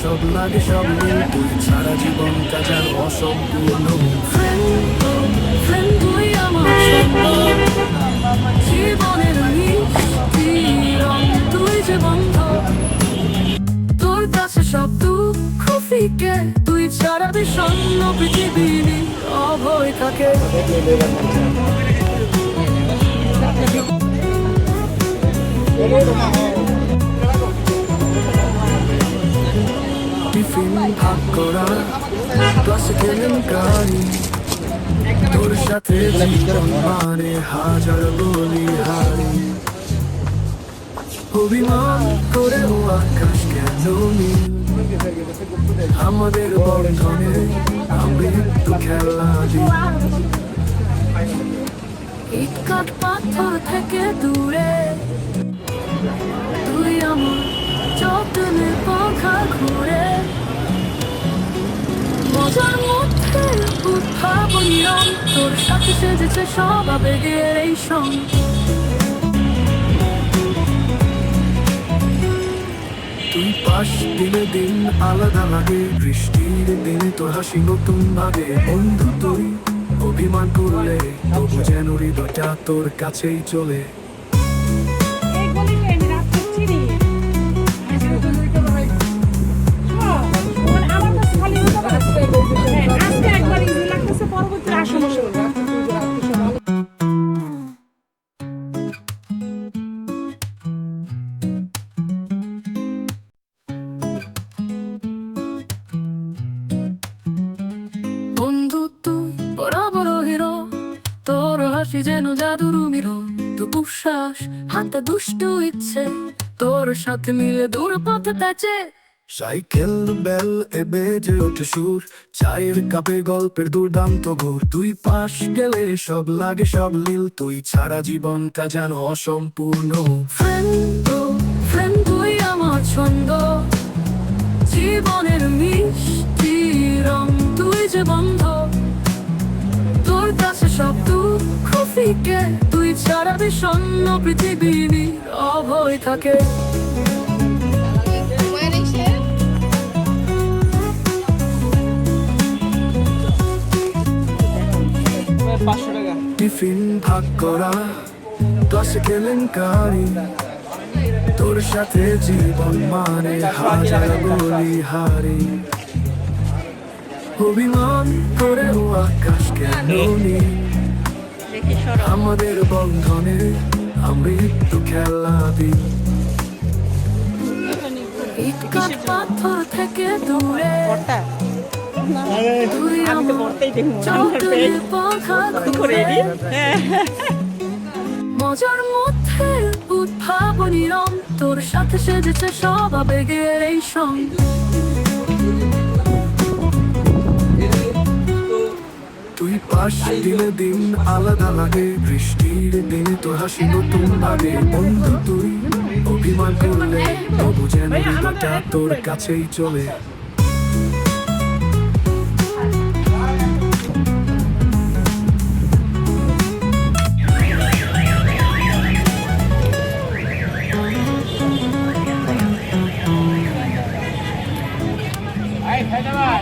সব লাগে সব মিল তুই সারা জীবনটা যেন অসম্পূর্ণ দুঃখ ফিকে তুই ছাড়া বিষণ্ণ পৃথিবী অভয় থাকে। তোর মানে অভিমান আকাশ কেন? আমাদের বন্ধনে আমৃত্যু খেলা দিই ইটকাট পাথর থেকে দূরে। তুই আমার যত্নের পাখা ঘুরে। মজার মধ্যে উদ্ভাবনী তোর সাথে সেজেছে সব আবেগের এই সঙ্গ। তুই পাশ দিনে দিন আলাদা লাগে। বৃষ্টির দিনে তোর হাসি নতুন ভাবে। বন্ধু তুই, অভিমান করলে তবু যেন হৃদয়টা তোর কাছেই চলে। জাদুর হাতে দুষ্টু ইচ্ছে তোর সাথে মিলে দূর পথে সাইকেল বেল এ বেজে ওঠে সুর চায়ের কাপে গল্পের দুর্দান্ত ঘোর। তুই পাশ গেলে সব লাগে সব নীল তুই ছাড়া জীবনটা যেন অসম্পূর্ণ। ফ্রেন্ড ফ্রেন্ড তুই আমার ছন্দ। জীবনের মিষ্টি রং তুই যে বন্ধ। তোর কাছে সব দুঃখ ফিকে তুই ছাড়া বিষণ্ণ পৃথিবী অভয় থাকে টিফিন ভাগ করা ক্লাসে কেলেঙ্কারি তোর সাথে জীবন মানে হাজার বলি হারি অভিমান করে ও আকাশ কেন? আমাদের বন্ধনে আমৃত্যু খেলা দিই পাথর থেকে দূরে। আমি চোখের পাখা ঘুরে মজার মধ্যে উদ্ভাবনী রং তোর সাথে সেজেছে সব আবেগের এই সঙ্গ হাসি। দিলে দিন আলাদা লাগে বৃষ্টির দিনে তো হাসি নতুন লাগে। বন্ধু তুই অভিমান করলে তবু যেন তোর কাছেই চলে। ধন্যবাদ